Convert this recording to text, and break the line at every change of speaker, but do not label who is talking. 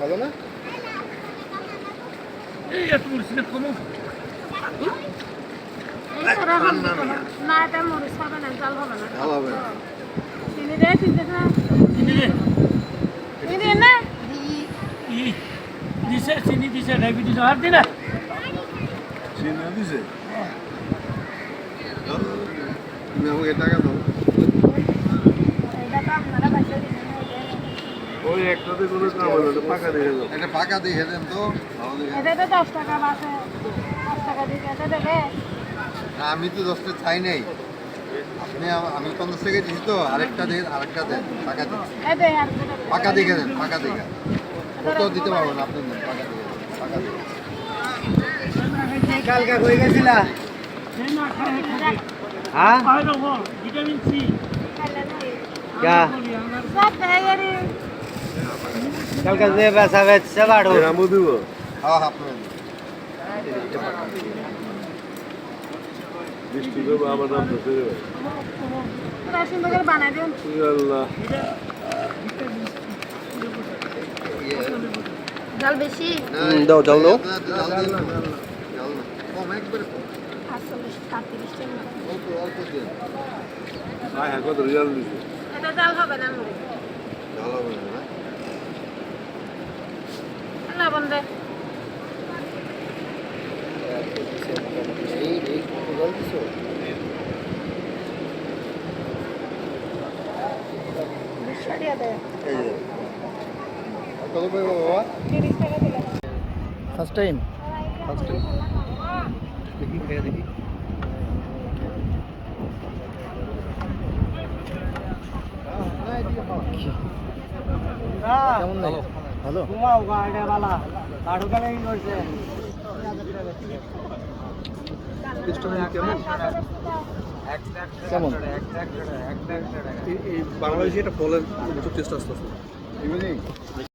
Halana? Ey yatım orası
ne komum? Madem
orası halana, zal halana.
Al abi.
Seni de tindesine.
Seni de. Seni ne? İyi. Dise seni
dise revi dise harbi ne? Seni
ne dise? Ne bu yeter kadar.
ওই একটাতে কোনো কাম হলো পাকা দেখে দাও এটা পাকা দেখে দেন তো।
এটা তো দশ টাকা বাসে দশ টাকা দিকে এটা দেবে?
না, আমি তো দশটা চাই নাই। আপনি আমি পঞ্চাশ টাকা দিচ্ছি তো আরেকটা দেন আরেকটা দেন পাকা দেন। পাকা দেখে দেন পাকা দেখে কত দিতে পারবেন আপনি? দেন পাকা দেখে দেন, পাকা দেখে
কালকা কই গেছিলা। হ্যাঁ?
ভিটামিন সি
क्या কালকা যে বেচা বেচছে বাড়ো।
রামু দিব। হ্যাঁ হ্যাঁ বৃষ্টি দেবো। আমার নাম আল্লাহ।
বেশি?
দাও দাও। কত
এটা জাল হবে না লবণ দে
এই এই জাল দিছো
সরিয়ে দে
এই যে কত পাইবো বাবা
তিরিশ টাকা দিলাম
ফার্স্ট টাইম
ফার্স্ট টাইম দেখি খেয়ে দেখি
কেমন লাগে ভালো? ঘুমাও গাড়ে বালা কাঠু কেন কি করছে?
কেমন? বাংলাদেশে এটা ফলের টেস্ট আসতেছে।